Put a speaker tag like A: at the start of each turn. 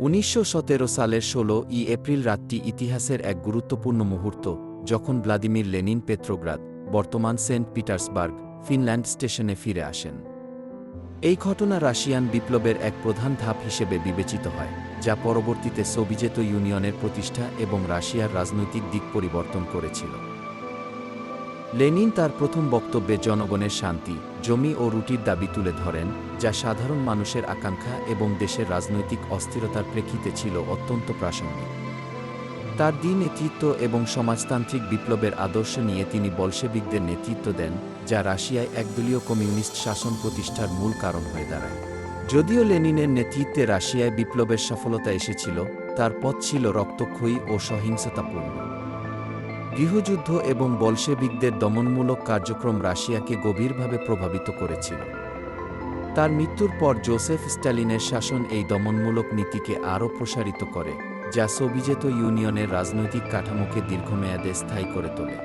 A: উনিশশো সতেরো সালের ষোলো ই এপ্রিল রাতটি ইতিহাসের এক গুরুত্বপূর্ণ মুহূর্ত, যখন ভ্লাদিমির লেনিন পেত্রোগ্রাদ, বর্তমান সেন্ট পিটার্সবার্গ, ফিনল্যান্ড স্টেশনে ফিরে আসেন। এই ঘটনা রাশিয়ান বিপ্লবের এক প্রধান ধাপ হিসেবে বিবেচিত হয়, যা পরবর্তীতে সোভিয়েত ইউনিয়নের প্রতিষ্ঠা এবং রাশিয়ার রাজনৈতিক দিক পরিবর্তন করেছিল। লেনিন তার প্রথম বক্তব্যে জনগণের শান্তি, জমি ও রুটির দাবি তুলে ধরেন, যা সাধারণ মানুষের আকাঙ্ক্ষা এবং দেশের রাজনৈতিক অস্থিরতার প্রেক্ষিতে ছিল অত্যন্ত প্রাসঙ্গিক। তার দিন নেতৃত্ব এবং সমাজতান্ত্রিক বিপ্লবের আদর্শ নিয়ে তিনি বলশেবিকদের নেতৃত্ব দেন, যা রাশিয়ায় একদলীয় কমিউনিস্ট শাসন প্রতিষ্ঠার মূল কারণ হয়ে দাঁড়ায়। যদিও লেনিনের নেতৃত্বে রাশিয়ায় বিপ্লবের সফলতা এসেছিল, তার পথ ছিল রক্তক্ষয়ী ও সহিংসতাপূর্ণ। গৃহযুদ্ধ এবং বলশেবিকদের দমনমূলক কার্যক্রম রাশিয়াকে গভীরভাবে প্রভাবিত করেছিল। তার মৃত্যুর পর জোসেফ স্ট্যালিনের শাসন এই দমনমূলক নীতিকে আরও প্রসারিত করে, যা সোভিজেত ইউনিয়নের রাজনৈতিক কাঠামোকে দীর্ঘমেয়াদে স্থায়ী করে তোলে।